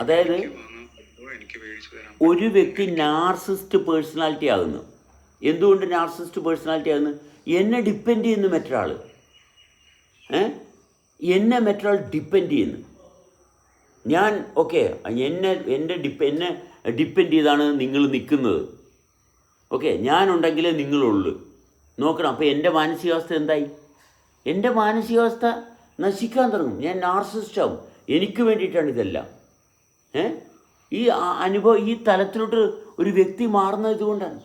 അതായത് ഒരു വ്യക്തി നാർസിസ്റ്റ് പേഴ്സണാലിറ്റി ആകുന്നു. എന്തുകൊണ്ട് നാർസിസ്റ്റ് പേഴ്സണാലിറ്റി ആകുന്നു? എന്നെ ഡിപ്പെൻഡ് ചെയ്യുന്നു മറ്റൊരാൾ എന്നെ മറ്റൊരാൾ ഡിപ്പെൻഡ് ചെയ്യുന്നു. ഞാൻ ഓക്കെ എന്നെ എന്റെ ഡിപ്പ എന്നെ ഡിപ്പെൻഡ് ചെയ്താണ് നിങ്ങൾ നിൽക്കുന്നത്. ഓക്കെ ഞാനുണ്ടെങ്കിലേ നിങ്ങളുള്ളൂ. നോക്കണം അപ്പോൾ എന്റെ മാനസികാവസ്ഥ എന്തായി? എന്റെ മാനസികാവസ്ഥ നശിക്കാൻ തുടങ്ങും. ഞാൻ നാർസിസ്റ്റാവും എനിക്ക് വേണ്ടിയിട്ടാണ് ഇതെല്ലാം. ഏ? ഈ അനുഭവം ഈ തലത്തിലോട്ട് ഒരു വ്യക്തി മാറുന്നത് ഇതുകൊണ്ടാണ്.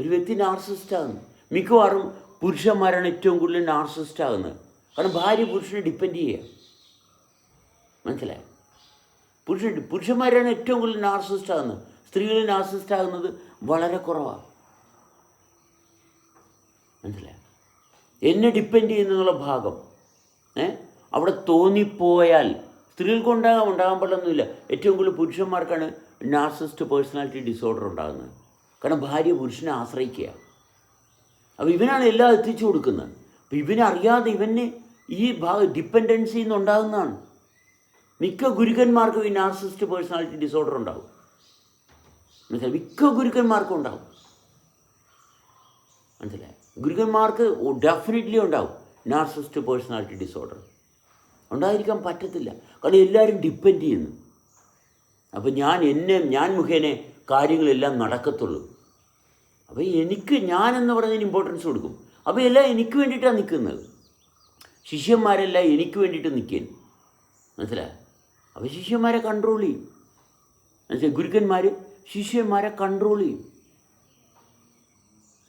ഒരു വ്യക്തി നാർസിസ്റ്റ് ആകുന്നു മിക്കവാറും പുരുഷന്മാരാണ് ഏറ്റവും കൂടുതൽ നാർസിസ്റ്റ് ആകുന്നത് കാരണം ഭാര്യ പുരുഷനെ ഡിപ്പെൻഡ് ചെയ്യുക മനസ്സിലായോ? പുരുഷൻ പുരുഷന്മാരാണ് ഏറ്റവും കൂടുതൽ നാർസിസ്റ്റ് ആകുന്നത് സ്ത്രീകൾ നാർസിസ്റ്റ് ആകുന്നത് വളരെ കുറവാണ് മനസ്സിലായോ? എന്നെ ഡിപ്പെൻഡ് ചെയ്യുന്നുള്ള ഭാഗം. ഏ? അവിടെ തോന്നിപ്പോയാൽ സ്ത്രീകൾക്ക് ഉണ്ടാകാം ഉണ്ടാകാൻ പാടില്ലൊന്നുമില്ല. ഏറ്റവും കൂടുതൽ പുരുഷന്മാർക്കാണ് നാർസിസ്റ്റ് പേഴ്സണാലിറ്റി ഡിസോർഡർ ഉണ്ടാകുന്നത്. കാരണം ഭാര്യ പുരുഷനെ ആശ്രയിക്കുക. അപ്പോൾ ഇവനാണ് എല്ലാം എത്തിച്ചു കൊടുക്കുന്നത്. അപ്പോൾ ഇവനറിയാതെ ഇവന് ഈ ഭാഗ ഡിപ്പെൻഡൻസി എന്നുണ്ടാകുന്നതാണ് മിക്ക ഗുരുക്കന്മാർക്കും ഈ നാർസിസ്റ്റ് പേഴ്സണാലിറ്റി ഡിസോർഡർ ഉണ്ടാകും. മനസ്സിലായി? മിക്ക ഗുരുക്കന്മാർക്കും ഉണ്ടാകും. മനസ്സിലായി? ഗുരുക്കന്മാർക്ക് ഡെഫിനറ്റ്ലി ഉണ്ടാവും നാർസിസ്റ്റ് പേഴ്സണാലിറ്റി ഡിസോർഡർ ഉണ്ടായിരിക്കാൻ പറ്റത്തില്ല. കാരണം എല്ലാവരും ഡിപ്പെൻഡ് ചെയ്യുന്നു. അപ്പോൾ ഞാൻ എന്നെ ഞാൻ മുഖേന കാര്യങ്ങളെല്ലാം നടക്കത്തുള്ളൂ. അപ്പോൾ എനിക്ക് ഞാൻ എന്ന് പറയുന്നതിന് ഇമ്പോർട്ടൻസ് കൊടുക്കും. അപ്പോൾ എല്ലാം എനിക്ക് വേണ്ടിയിട്ടാണ് നിൽക്കുന്നത്. ശിഷ്യന്മാരെല്ലാം എനിക്ക് വേണ്ടിയിട്ട് നിൽക്കാൻ. മനസ്സിലായോ അപ്പോൾ ശിഷ്യന്മാരെ കൺട്രോൾ ചെയ്യും. മനസ്സിലായി ഗുരുക്കന്മാർ ശിഷ്യന്മാരെ കൺട്രോൾ ചെയ്യും.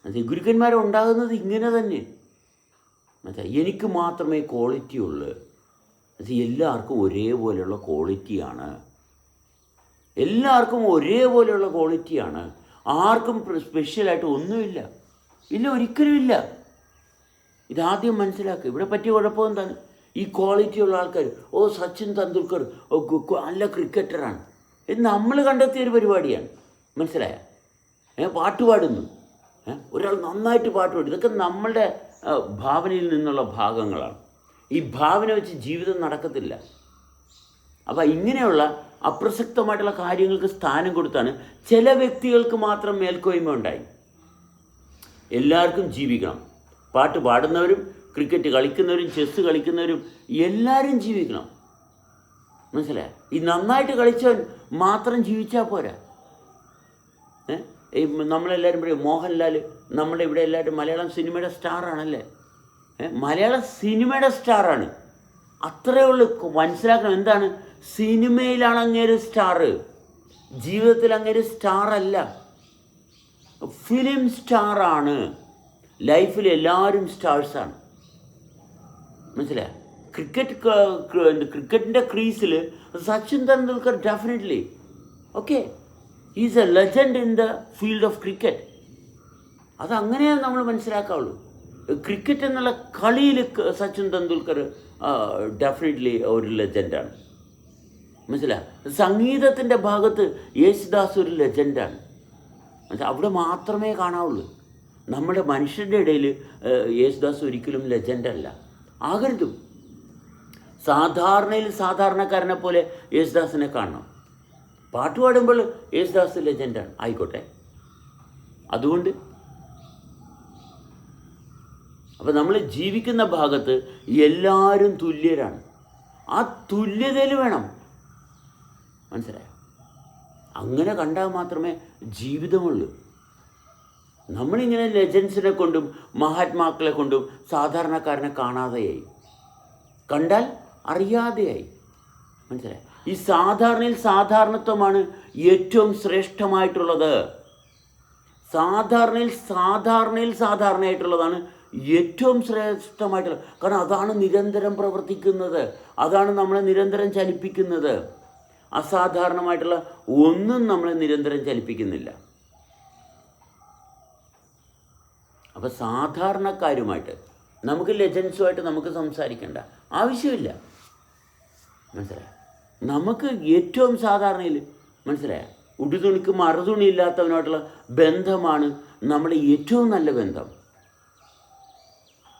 മനസ്സിലായി ഗുരുക്കന്മാരെ ഉണ്ടാകുന്നത് ഇങ്ങനെ തന്നെ. മനസ്സിലായി എനിക്ക് മാത്രമേ ക്വാളിറ്റി ഉള്ളൂ. മനസ്സിലായി എല്ലാവർക്കും ഒരേപോലെയുള്ള ക്വാളിറ്റിയാണ് എല്ലാവർക്കും ഒരേപോലെയുള്ള ക്വാളിറ്റിയാണ് ആർക്കും സ്പെഷ്യലായിട്ട് ഒന്നുമില്ല. ഇല്ല ഒരിക്കലും ഇല്ല. ഇതാദ്യം മനസ്സിലാക്കുക ഇവിടെ പറ്റിയ കുഴപ്പം എന്താണ്? ഈ ക്വാളിറ്റിയുള്ള ആൾക്കാർ ഓ സച്ചിൻ തെണ്ടുൽക്കർ ഓ നല്ല ക്രിക്കറ്ററാണ് ഇത് നമ്മൾ കണ്ടെത്തിയ ഒരു പരിപാടിയാണ്. മനസ്സിലായ? ഏ പാട്ട് പാടുന്നു. ഒരാൾ നന്നായിട്ട് പാട്ട് പാടും. ഇതൊക്കെ നമ്മളുടെ ഭാവനയിൽ നിന്നുള്ള ഭാഗങ്ങളാണ്. ഈ ഭാവന വെച്ച് ജീവിതം നടക്കത്തില്ല. അപ്പോൾ ഇങ്ങനെയുള്ള അപ്രസക്തമായിട്ടുള്ള കാര്യങ്ങൾക്ക് സ്ഥാനം കൊടുത്താണ് ചില വ്യക്തികൾക്ക് മാത്രം മേൽക്കോയ്മ ഉണ്ടായി. എല്ലാവർക്കും ജീവിക്കണം. പാട്ട് പാടുന്നവരും ക്രിക്കറ്റ് കളിക്കുന്നവരും ചെസ്സ് കളിക്കുന്നവരും എല്ലാവരും ജീവിക്കണം. മനസ്സിലായ? ഈ നന്നായിട്ട് കളിച്ചവൻ മാത്രം ജീവിച്ചാൽ പോരാ. ഏ? നമ്മളെല്ലാവരും പറയും മോഹൻലാൽ നമ്മുടെ ഇവിടെ എല്ലാവരും മലയാളം സിനിമയുടെ സ്റ്റാറാണല്ലേ? മലയാള സിനിമയുടെ സ്റ്റാറാണ്. അത്രയേ ഉള്ളൂ. മനസ്സിലാക്കണം എന്താണ്? സിനിമയിലാണ് അങ്ങേര് സ്റ്റാർ ജീവിതത്തിൽ അങ്ങേര് സ്റ്റാർ അല്ല ഫിലിം സ്റ്റാറാണ്. ലൈഫിൽ എല്ലാവരും സ്റ്റാർസാണ്. മനസ്സിലായ? ക്രിക്കറ്റ് ക്രിക്കറ്റിന്റെ ക്രീസിൽ Sachin Tendulkar definitely. Okay. Is a legend in the field of cricket അതങ്ങനെയാണ് നമ്മൾ മനസ്സിലാക്കാവുള്ളൂ. ക്രിക്കറ്റ് എന്നുള്ള കളിയിൽ സച്ചിൻ തെണ്ടുൽക്കർ ഡെഫിനറ്റ്ലി ഒരു ലെജൻഡാണ് മനസ്സിലായി സംഗീതത്തിന്റെ ഭാഗത്ത് യേശുദാസ് ഒരു ലെജൻഡാണ് അവിടെ മാത്രമേ കാണാവുള്ളൂ. നമ്മുടെ മനുഷ്യരുടെ ഇടയിൽ യേശുദാസ് ഒരിക്കലും ലെജൻഡല്ല ആകരുതും. സാധാരണയിൽ സാധാരണക്കാരനെ പോലെ യേശുദാസിനെ കാണണം. പാട്ട് പാടുമ്പോൾ യേശുദാസ് ലെജൻഡാണ് ആയിക്കോട്ടെ. അതുകൊണ്ട് അപ്പം നമ്മൾ ജീവിക്കുന്ന ഭാഗത്ത് എല്ലാവരും തുല്യരാണ്. ആ തുല്യതയിൽ വേണം. മനസ്സിലായോ? അങ്ങനെ കണ്ടാൽ മാത്രമേ ജീവിതമുള്ളൂ. നമ്മളിങ്ങനെ ലെജൻസിനെ കൊണ്ടും മഹാത്മാക്കളെ കൊണ്ടും സാധാരണക്കാരനെ കാണാതെയായി. കണ്ടാൽ അറിയാതെയായി. മനസ്സിലായി? ഈ സാധാരണയിൽ സാധാരണത്വമാണ് ഏറ്റവും ശ്രേഷ്ഠമായിട്ടുള്ളത്. സാധാരണയിൽ സാധാരണയിൽ സാധാരണയായിട്ടുള്ളതാണ് ഏറ്റവും ശ്രേഷ്ഠമായിട്ടുള്ള കാരണം അതാണ് നിരന്തരം പ്രവർത്തിക്കുന്നത്. അതാണ് നമ്മളെ നിരന്തരം ചലിപ്പിക്കുന്നത്. അസാധാരണമായിട്ടുള്ള ഒന്നും നമ്മളെ നിരന്തരം ചലിപ്പിക്കുന്നില്ല. അപ്പോൾ സാധാരണക്കാരുമായിട്ട് നമുക്ക് ലെജൻസുമായിട്ട് നമുക്ക് സംസാരിക്കേണ്ട ആവശ്യമില്ല. മനസ്സിലായ? നമുക്ക് ഏറ്റവും സാധാരണയിൽ മനസ്സിലായ? ഉടുതുണിക്ക് മറുതുണി ഇല്ലാത്തവനായിട്ടുള്ള ബന്ധമാണ് നമ്മുടെ ഏറ്റവും നല്ല ബന്ധം.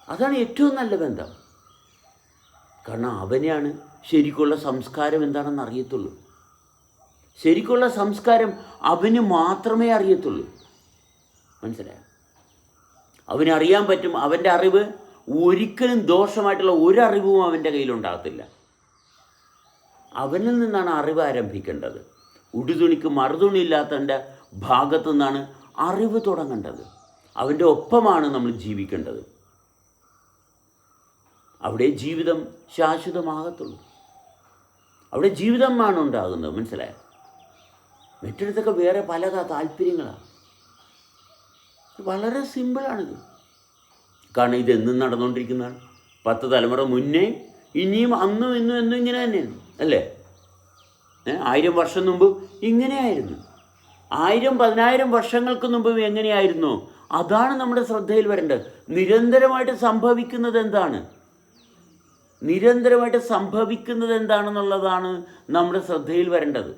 അതാണ് ഏറ്റവും നല്ല ബന്ധം. കാരണം അവനെയാണ് ശരിക്കുള്ള സംസ്കാരം എന്താണെന്ന് അറിയത്തുള്ളൂ. ശരിക്കുള്ള സംസ്കാരം അവന് മാത്രമേ അറിയത്തുള്ളൂ. മനസ്സിലായോ? അവനറിയാൻ പറ്റും അവന്റെ അറിവ് ഒരിക്കലും ദോഷമായിട്ടുള്ള ഒരറിവും അവന്റെ കയ്യിലുണ്ടാകത്തില്ല. അവനിൽ നിന്നാണ് അറിവ് ആരംഭിക്കേണ്ടത്. ഉടുതുണിക്ക് മറുതുണിയില്ലാത്തവന്റെ ഭാഗത്തു നിന്നാണ് അറിവ് തുടങ്ങേണ്ടത്. അവന്റെ ഒപ്പമാണ് നമ്മൾ ജീവിക്കേണ്ടത്. അവിടെ ജീവിതം ശാശ്വതമാകത്തുള്ളൂ. അവിടെ ജീവിതമാണ് ഉണ്ടാകുന്നത് മനസ്സിലായോ? മറ്റിടത്തൊക്കെ വേറെ പല താല്പര്യങ്ങളാണ് വളരെ സിമ്പിളാണിത്. കാരണം ഇത് എന്നും നടന്നുകൊണ്ടിരിക്കുന്നതാണ്. പത്ത് തലമുറ മുന്നേ ഇനിയും അന്നും ഇന്നും എന്നും ഇങ്ങനെ തന്നെയാണ് അല്ലേ? ആയിരം വർഷം മുമ്പ് ഇങ്ങനെയായിരുന്നു. ആയിരം പതിനായിരം വർഷങ്ങൾക്ക് മുമ്പ് എങ്ങനെയായിരുന്നു? അതാണ് നമ്മുടെ ശ്രദ്ധയിൽ വരേണ്ടത്. നിരന്തരമായിട്ട് സംഭവിക്കുന്നത് എന്താണ്? നിരന്തരമായിട്ട് സംഭവിക്കുന്നത് എന്താണെന്നുള്ളതാണ് നമ്മുടെ ശ്രദ്ധയിൽ വരേണ്ടത്.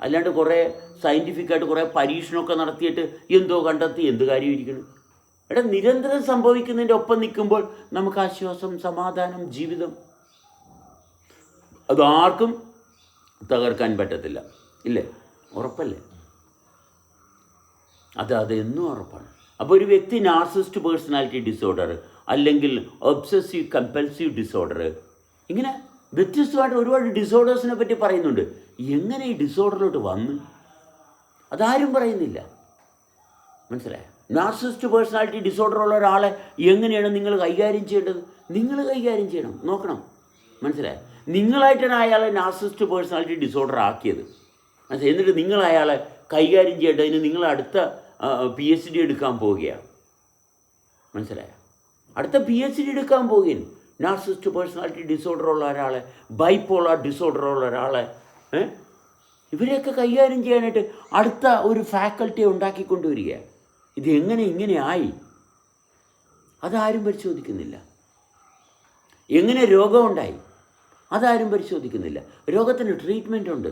അല്ലാണ്ട് കുറേ സയന്റിഫിക്കായിട്ട് കുറേ പരീക്ഷണമൊക്കെ നടത്തിയിട്ട് എന്തോ കണ്ടെത്തി എന്ത് കാര്യം ഇരിക്കണം എടാ നിരന്തരം സംഭവിക്കുന്നതിന്റെ ഒപ്പം നിൽക്കുമ്പോൾ നമുക്ക് ആശ്വാസം സമാധാനം ജീവിതം. അതാർക്കും തകർക്കാൻ പറ്റത്തില്ല. ഇല്ലേ? ഉറപ്പല്ലേ? അത് അതെന്നും ഉറപ്പാണ്. അപ്പോൾ ഒരു വ്യക്തി നാർസിസ്റ്റ് പേഴ്സണാലിറ്റി ഡിസോർഡർ അല്ലെങ്കിൽ ഒബ്സസീവ് കമ്പൽസീവ് ഡിസോർഡർ ഇങ്ങനെ വ്യത്യസ്തമായിട്ട് ഒരുപാട് ഡിസോർഡേഴ്സിനെ പറ്റി പറയുന്നുണ്ട്. എങ്ങനെ ഈ ഡിസോർഡറിലോട്ട് വന്ന്? അതാരും പറയുന്നില്ല. മനസ്സിലായോ? നാർസിസ്റ്റ് പേഴ്സണാലിറ്റി ഡിസോർഡർ ഉള്ള ഒരാളെ എങ്ങനെയാണ് നിങ്ങൾ കൈകാര്യം ചെയ്യേണ്ടത്? നിങ്ങൾ കൈകാര്യം ചെയ്യണം. നോക്കണം. മനസ്സിലായോ? നിങ്ങളായിട്ടാണ് അയാളെ നാർസിസ്റ്റ് പേഴ്സണാലിറ്റി ഡിസോർഡർ ആക്കിയത്. മനസ്സിലായി? എന്നിട്ട് നിങ്ങൾ അയാളെ കൈകാര്യം ചെയ്യേണ്ടതിന് നിങ്ങൾ അടുത്ത പി എച്ച് ഡി എടുക്കാൻ പോവുകയാണ്. മനസ്സിലായോ? അടുത്ത പി എച്ച് ഡി എടുക്കാൻ പോവുകയാണ് നാർസിസ്റ്റ് പേഴ്സണാലിറ്റി ഡിസോർഡർ ഉള്ള ഒരാളെ ബൈപ്പോളർ ഡിസോർഡർ ഉള്ള ഒരാളെ ഇവരെയൊക്കെ കൈകാര്യം ചെയ്യാനായിട്ട് അടുത്ത ഒരു ഫാക്കൽറ്റി ഉണ്ടാക്കിക്കൊണ്ടുവരിക ഇത് എങ്ങനെ ഇങ്ങനെ ആയി? അതാരും പരിശോധിക്കുന്നില്ല. എങ്ങനെ രോഗമുണ്ടായി? അതാരും പരിശോധിക്കുന്നില്ല. രോഗത്തിന് ട്രീറ്റ്മെന്റ് ഉണ്ട്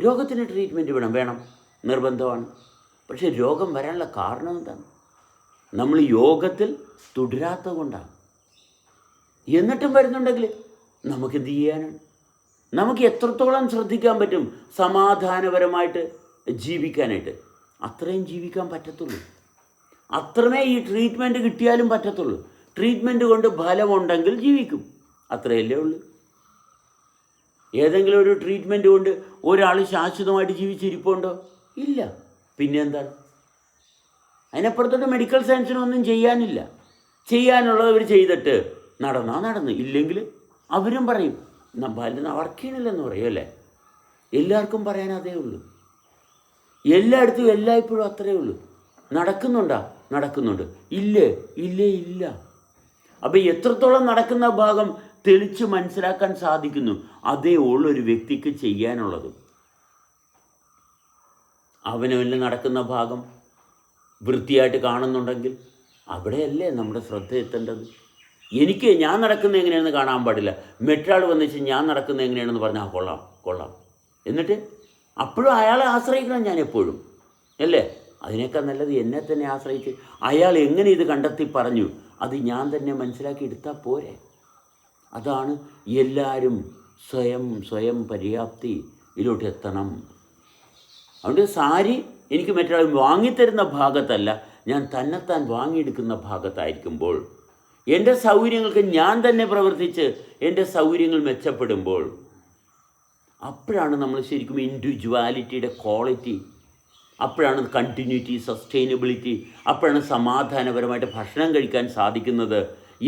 രോഗത്തിന് ട്രീറ്റ്മെന്റ് വേണം വേണം നിർബന്ധമാണ്. പക്ഷേ രോഗം വരാനുള്ള കാരണം എന്താണ്? നമ്മൾ യോഗത്തിൽ തുടരാത്തത് കൊണ്ടാണ്. എന്നിട്ടും വരുന്നുണ്ടെങ്കിൽ നമുക്ക് എന്ത് ചെയ്യാനാണ്? നമുക്ക് എത്രത്തോളം ശ്രദ്ധിക്കാൻ പറ്റും? സമാധാനപരമായിട്ട് ജീവിക്കാനായിട്ട്. അത്രയും ജീവിക്കാൻ പറ്റത്തുള്ളൂ. അത്രമേ ഈ ട്രീറ്റ്മെന്റ് കിട്ടിയാലും പറ്റത്തുള്ളൂ. ട്രീറ്റ്മെന്റ് കൊണ്ട് ഫലമുണ്ടെങ്കിൽ ജീവിക്കും. അത്രയല്ലേ ഉള്ളൂ. ഏതെങ്കിലും ഒരു ട്രീറ്റ്മെന്റ് കൊണ്ട് ഒരാൾ ശാശ്വതമായിട്ട് ജീവിച്ചിരിപ്പുണ്ടോ? ഇല്ല. പിന്നെ എന്താണ്? അതിനപ്പുറത്തോട്ട് മെഡിക്കൽ സയൻസിനൊന്നും ചെയ്യാനില്ല. ചെയ്യാനുള്ളത് അവർ ചെയ്തിട്ട് നടന്നാ നടന്നു. ഇല്ലെങ്കിൽ അവരും പറയും പല വർക്ക് ചെയ്യണില്ലെന്ന് പറയും അല്ലേ? എല്ലാവർക്കും പറയാൻ അതേ ഉള്ളൂ. എല്ലായിടത്തും എല്ലായ്പ്പോഴും അത്രയേ ഉള്ളൂ. നടക്കുന്നുണ്ടാ? നടക്കുന്നുണ്ട്. ഇല്ലേ? ഇല്ലേ? ഇല്ല. അപ്പം എത്രത്തോളം നടക്കുന്ന ഭാഗം തെളിച്ച് മനസ്സിലാക്കാൻ സാധിക്കുന്നു? അതേ ഉള്ളൂ ഒരു വ്യക്തിക്ക് ചെയ്യാനുള്ളത്. അവനവന് നടക്കുന്ന ഭാഗം വൃത്തിയായിട്ട് കാണുന്നുണ്ടെങ്കിൽ അവിടെയല്ലേ നമ്മുടെ ശ്രദ്ധ എത്തേണ്ടത്? എനിക്ക് ഞാൻ നടക്കുന്ന എങ്ങനെയാണെന്ന് കാണാൻ പാടില്ല. മറ്റൊരാൾ വന്നിച്ച് ഞാൻ നടക്കുന്ന എങ്ങനെയാണെന്ന് പറഞ്ഞാൽ കൊള്ളാം കൊള്ളാം. എന്നിട്ട് അപ്പോഴും അയാളെ ആശ്രയിക്കണം ഞാൻ എപ്പോഴും അല്ലേ? അതിനേക്കാൾ നല്ലത് എന്നെ തന്നെ ആശ്രയിച്ച് അയാൾ എങ്ങനെ ഇത് കണ്ടെത്തി പറഞ്ഞു അത് ഞാൻ തന്നെ മനസ്സിലാക്കി എടുത്താൽ പോരെ? അതാണ് എല്ലാവരും സ്വയം സ്വയം പര്യാപ്തി ഇതിലോട്ട് എത്തണം അതുകൊണ്ട് സാരി എനിക്ക് മറ്റൊരാൾ വാങ്ങിത്തരുന്ന ഭാഗത്തല്ല ഞാൻ തന്നെത്താൻ വാങ്ങിയെടുക്കുന്ന ഭാഗത്തായിരിക്കുമ്പോൾ എന്റെ സൗകര്യങ്ങൾക്ക് ഞാൻ തന്നെ പ്രവർത്തിച്ച് എന്റെ സൗകര്യങ്ങൾ മെച്ചപ്പെടുമ്പോൾ അപ്പോഴാണ് നമ്മൾ ശരിക്കും ഇൻഡിവിജ്വാലിറ്റിയുടെ ക്വാളിറ്റി അപ്പോഴാണ് കണ്ടിന്യൂറ്റി സസ്റ്റൈനബിലിറ്റി അപ്പോഴാണ് സമാധാനപരമായിട്ട് ഭക്ഷണം കഴിക്കാൻ സാധിക്കുന്നത്.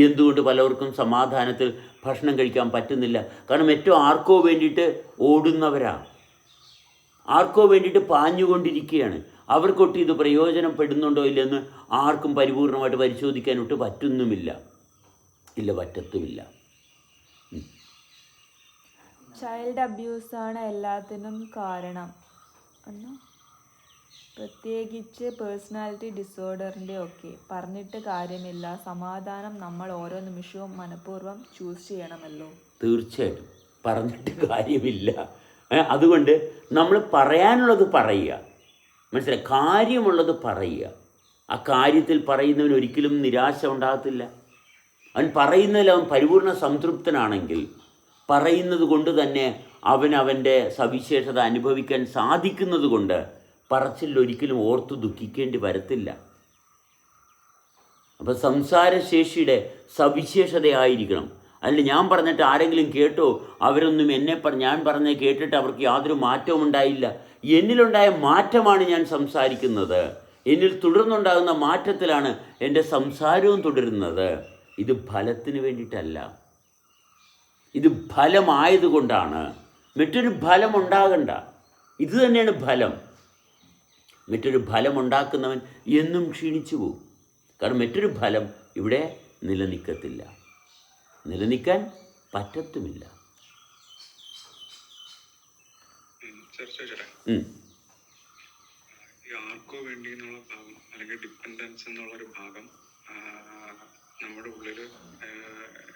എന്തുകൊണ്ട് പലർക്കും സമാധാനത്തിൽ ഭക്ഷണം കഴിക്കാൻ പറ്റുന്നില്ല? കാരണം ഏറ്റവും ആർക്കോ വേണ്ടിയിട്ട് ഓടുന്നവരാ. ആർക്കോ വേണ്ടിയിട്ട് പാഞ്ഞുകൊണ്ടിരിക്കുകയാണ്. അവർക്കൊട്ട് ഇത് പ്രയോജനപ്പെടുന്നുണ്ടോ ഇല്ലെന്ന് ആർക്കും പരിപൂർണമായിട്ട് പരിശോധിക്കാനൊട്ട് പറ്റുന്നുമില്ല. ഇല്ല പറ്റത്തുമില്ല. ചൈൽഡ് അബ്യൂസ് അബ്യൂസാണ് എല്ലാത്തിനും കാരണം. പ്രത്യേകിച്ച് പേഴ്സണാലിറ്റി ഡിസോർഡറിന്റെ ഒക്കെ. പറഞ്ഞിട്ട് കാര്യമില്ല. സമാധാനം നമ്മൾ ഓരോ നിമിഷവും മനഃപൂർവം ചൂസ് ചെയ്യണമല്ലോ. തീർച്ചയായിട്ടും. പറഞ്ഞിട്ട് കാര്യമില്ല. അതുകൊണ്ട് നമ്മൾ പറയാനുള്ളത് പറയുക. മനസ്സിലായി? കാര്യമുള്ളത് പറയുക. ആ കാര്യത്തിൽ പറയുന്നവൻ ഒരിക്കലും നിരാശ ഉണ്ടാകത്തില്ല. അവൻ പറയുന്നതിൽ അവൻ പരിപൂർണ സംതൃപ്തനാണെങ്കിൽ പറയുന്നത് കൊണ്ട് തന്നെ അവൻ അവന്റെ സവിശേഷത അനുഭവിക്കാൻ സാധിക്കുന്നത് കൊണ്ട് പറച്ചിൽ ഒരിക്കലും ഓർത്തു ദുഃഖിക്കേണ്ടി വരത്തില്ല. അപ്പോൾ സംസാരശേഷിയുടെ സവിശേഷതയായിരിക്കണം. അല്ല ഞാൻ പറഞ്ഞിട്ട് ആരെങ്കിലും കേട്ടോ? അവരൊന്നും എന്നെ ഞാൻ പറഞ്ഞ കേട്ടിട്ട് അവർക്ക് യാതൊരു മാറ്റവും ഉണ്ടായില്ല. എന്നിലുണ്ടായ മാറ്റമാണ് ഞാൻ സംസാരിക്കുന്നത്. എന്നിൽ തുടർന്നുണ്ടാകുന്ന മാറ്റത്തിലാണ് എന്റെ സംസാരവും തുടരുന്നത്. ഇത് ഫലത്തിന് വേണ്ടിയിട്ടല്ല. ഇത് ഫലമായതുകൊണ്ടാണ്. മറ്റൊരു ഫലം ഉണ്ടാകണ്ട. ഇത് തന്നെയാണ് ഫലം. മറ്റൊരു ഫലം ഉണ്ടാക്കുന്നവൻ എന്നും ക്ഷീണിച്ചു പോകും. കാരണം മറ്റൊരു ഫലം ഇവിടെ നിലനിൽക്കത്തില്ല. നിലനിൽക്കാൻ പറ്റത്തുമില്ല. ആർക്കോ വേണ്ടി എന്നുള്ള ഭാഗം അല്ലെങ്കിൽ ഡിപ്പെൻഡൻസ് എന്നുള്ള ഒരു ഭാഗം നമ്മുടെ ഉള്ളിൽ എവിടെ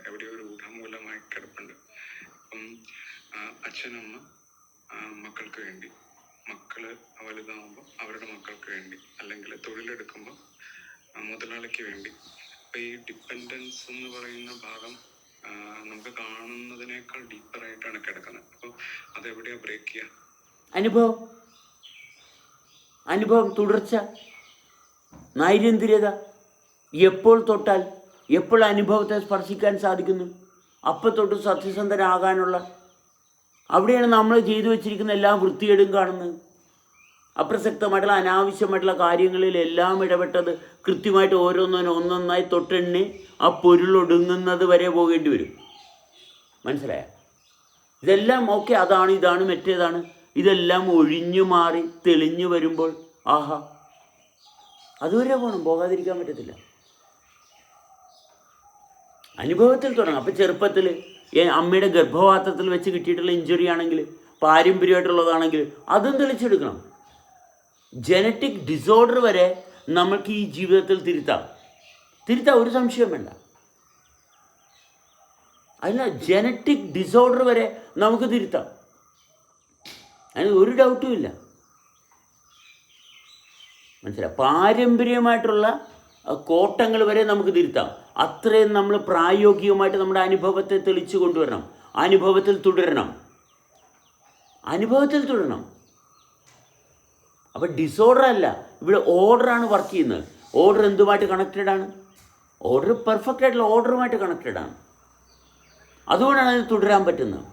എവിടെയോ ഒരു ഊഢാമൂലമായി കിടപ്പുണ്ട്. അപ്പം അച്ഛനമ്മ മക്കൾക്ക് വേണ്ടി മക്കൾ വലുതാവുമ്പോൾ അവരുടെ മക്കൾക്ക് വേണ്ടി അല്ലെങ്കിൽ തൊഴിലെടുക്കുമ്പോൾ മുതലാളിക്ക് വേണ്ടി അപ്പം ഈ ഡിപ്പെൻഡൻസ് എന്ന് പറയുന്ന ഭാഗം നമുക്ക് കാണുന്നതിനേക്കാൾ ഡീപ്പറായിട്ടാണ് കിടക്കുന്നത്. അപ്പോൾ അതെവിടെയാ ബ്രേക്ക് ചെയ്യുക അനുഭവം. അനുഭവം തുടർച്ച. നൈരന്തിര്യത എപ്പോൾ തൊട്ടാൽ എപ്പോൾ അനുഭവത്തെ സ്പർശിക്കാൻ സാധിക്കുന്നു? അപ്പം തൊട്ട് സത്യസന്ധരാകാനുള്ള അവിടെയാണ് നമ്മൾ ചെയ്തു വെച്ചിരിക്കുന്ന എല്ലാ വൃത്തികേടും കാണുന്നത്. അപ്രസക്തമായിട്ടുള്ള അനാവശ്യമായിട്ടുള്ള കാര്യങ്ങളിൽ എല്ലാം ഇടപെട്ടത് കൃത്യമായിട്ട് ഓരോന്നിനും ഒന്നൊന്നായി തൊട്ടെണ്ണി ആ പൊരുളൊടുങ്ങുന്നത് വരെ പോകേണ്ടി വരും. മനസ്സിലായ? ഇതെല്ലാം ഓക്കെ അതാണ് ഇതാണ് മറ്റേതാണ്. ഇതെല്ലാം ഒഴിഞ്ഞു മാറി തെളിഞ്ഞു വരുമ്പോൾ ആഹാ. അതുവരെ പോകണം പോകാതിരിക്കാൻ പറ്റത്തില്ല. അനുഭവത്തിൽ തുടങ്ങാം അപ്പം ചെറുപ്പത്തിൽ അമ്മയുടെ ഗർഭപാത്രത്തിൽ വെച്ച് കിട്ടിയിട്ടുള്ള ഇഞ്ചുറി ആണെങ്കിൽ പാരമ്പര്യമായിട്ടുള്ളതാണെങ്കിൽ അതും തെളിച്ചെടുക്കണം. ജനറ്റിക് ഡിസോർഡർ വരെ നമുക്ക് ഈ ജീവിതത്തിൽ തിരുത്താം. തിരുത്താം ഒരു സംശയം വേണ്ട. അല്ല ജനറ്റിക് ഡിസോർഡർ വരെ നമുക്ക് തിരുത്താം. അതിന് ഒരു ഡൗട്ടും ഇല്ല. മനസ്സിലായി? പാരമ്പര്യമായിട്ടുള്ള കോട്ടങ്ങൾ വരെ നമുക്ക് തിരുത്താം. അത്രയും നമ്മൾ പ്രായോഗികമായിട്ട് നമ്മുടെ അനുഭവത്തെ തെളിച്ചു കൊണ്ടുവരണം. അനുഭവത്തിൽ തുടരണം. അനുഭവത്തിൽ തുടരണം. അപ്പം ഡിസോർഡർ അല്ല. ഇവിടെ ഓർഡറാണ് വർക്ക് ചെയ്യുന്നത്. ഓർഡർ എന്തുമായിട്ട് കണക്റ്റഡ് ആണ്? ഓർഡർ പെർഫെക്റ്റ് ആയിട്ടുള്ള ഓർഡറുമായിട്ട് കണക്റ്റഡ് ആണ്. അതുകൊണ്ടാണ് അതിന് തുടരാൻ പറ്റുന്നത്.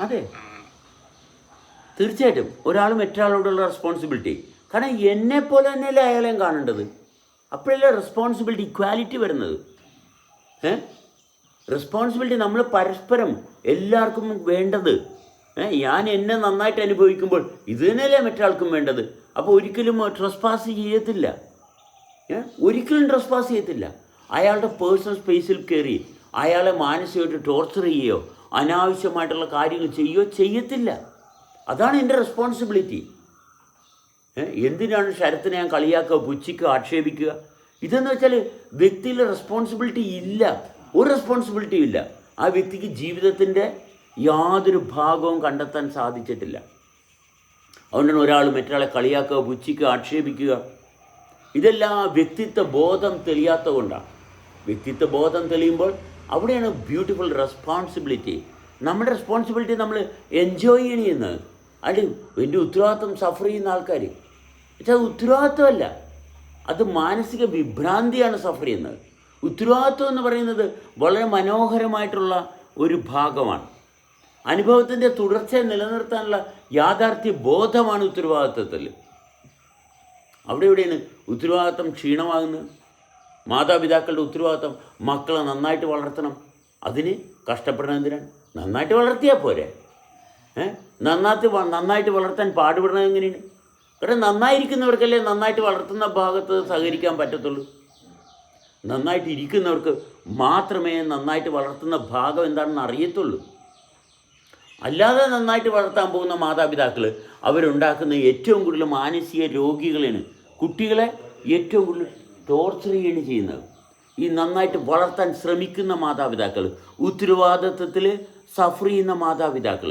അതെ. തീർച്ചയായിട്ടും. ഒരാൾ മറ്റൊരാളോടുള്ള റെസ്പോൺസിബിലിറ്റി കാരണം എന്നെ പോലെ തന്നെയല്ലേ അയാളെയും കാണേണ്ടത്? അപ്പോഴല്ലേ റെസ്പോൺസിബിലിറ്റി ഇക്വാലിറ്റി വരുന്നത്. ഏ? റെസ്പോൺസിബിലിറ്റി നമ്മൾ പരസ്പരം എല്ലാവർക്കും വേണ്ടത്. ഞാൻ എന്നെ നന്നായിട്ട് അനുഭവിക്കുമ്പോൾ ഇത് തന്നെയല്ലേ മറ്റാൾക്കും വേണ്ടത്. അപ്പോൾ ഒരിക്കലും ട്രസ്പാസ് ചെയ്യത്തില്ല. ഏ? ഒരിക്കലും ട്രസ്പാസ് ചെയ്യത്തില്ല. അയാളുടെ പേഴ്സണൽ സ്പേസിൽ കയറി അയാളെ മാനസികമായിട്ട് ടോർച്ചർ ചെയ്യുകയോ അനാവശ്യമായിട്ടുള്ള കാര്യങ്ങൾ ചെയ്യുകയോ ചെയ്യത്തില്ല. അതാണ് എന്റെ റെസ്പോൺസിബിലിറ്റി? എന്തിനാണ് ശരത്തിനെ ഞാൻ കളിയാക്കുക പുച്ഛിക്കുക ആക്ഷേപിക്കുക? ഇതെന്ന് വെച്ചാൽ വ്യക്തിയിലെ റെസ്പോൺസിബിലിറ്റി ഇല്ല. ഒരു റെസ്പോൺസിബിലിറ്റി ഇല്ല. ആ വ്യക്തിക്ക് ജീവിതത്തിന്റെ യാതൊരു ഭാഗവും കണ്ടെത്താൻ സാധിച്ചിട്ടില്ല. അതുകൊണ്ടാണ് ഒരാൾ മറ്റൊരാളെ കളിയാക്കുക പുച്ഛിക്കുക ആക്ഷേപിക്കുക. ഇതെല്ലാം വ്യക്തിത്വ ബോധം തെളിയാത്ത കൊണ്ടാണ്. വ്യക്തിത്വ ബോധം തെളിയുമ്പോൾ അവിടെയാണ് ബ്യൂട്ടിഫുൾ റെസ്പോൺസിബിലിറ്റി നമ്മുടെ റെസ്പോൺസിബിലിറ്റി നമ്മൾ എൻജോയ് ചെയ്യണമെന്ന് അല്ല എന്റെ ഉത്തരവാദിത്വം സഫർ ചെയ്യുന്ന ആൾക്കാർ പക്ഷെ അത് ഉത്തരവാദിത്വമല്ല അത് മാനസിക വിഭ്രാന്തിയാണ് സഫർ ചെയ്യുന്നത്. ഉത്തരവാദിത്വം എന്ന് പറയുന്നത് വളരെ മനോഹരമായിട്ടുള്ള ഒരു ഭാഗമാണ്. അനുഭവത്തിന്റെ തുടർച്ച നിലനിർത്താനുള്ള യാഥാർത്ഥ്യ ബോധമാണ് ഉത്തരവാദിത്വത്തിൽ അവിടെ എവിടെയാണ് ഉത്തരവാദിത്വം ക്ഷീണമാകുന്നത്? മാതാപിതാക്കളുടെ ഉത്തരവാദിത്വം മക്കളെ നന്നായിട്ട് വളർത്തണം. അതിന് കഷ്ടപ്പെടണം എന്തിനാണ്? നന്നായിട്ട് വളർത്തിയാൽ പോരെ. നന്നായിട്ട് നന്നായിട്ട് വളർത്താൻ പാടുപെടണം എങ്ങനെയാണ്? കാരണം നന്നായിരിക്കുന്നവർക്കല്ലേ നന്നായിട്ട് വളർത്തുന്ന ഭാഗത്ത് സഹകരിക്കാൻ പറ്റത്തുള്ളൂ. നന്നായിട്ട് ഇരിക്കുന്നവർക്ക് മാത്രമേ നന്നായിട്ട് വളർത്തുന്ന ഭാഗം എന്താണെന്ന് അറിയത്തുള്ളൂ. അല്ലാതെ നന്നായിട്ട് വളർത്താൻ പോകുന്ന മാതാപിതാക്കൾ അവരുണ്ടാക്കുന്ന ഏറ്റവും കൂടുതൽ മാനസിക രോഗികളാണ് കുട്ടികളെ ഏറ്റവും കൂടുതൽ ടോർച്ചർ ചെയ്യുകയാണ് ചെയ്യുന്നത്. ഈ നന്നായിട്ട് വളർത്താൻ ശ്രമിക്കുന്ന മാതാപിതാക്കൾ ഉത്തരവാദിത്വത്തിൽ സഫർ ചെയ്യുന്ന മാതാപിതാക്കൾ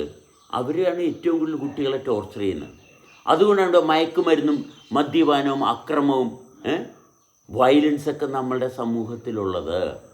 അവരെയാണ് ഏറ്റവും കൂടുതൽ കുട്ടികളെ ടോർച്ചർ ചെയ്യുന്നത്. അതുകൊണ്ടാണ് മയക്കുമരുന്നും മദ്യപാനവും അക്രമവും വയലൻസൊക്കെ നമ്മളുടെ സമൂഹത്തിലുള്ളത്.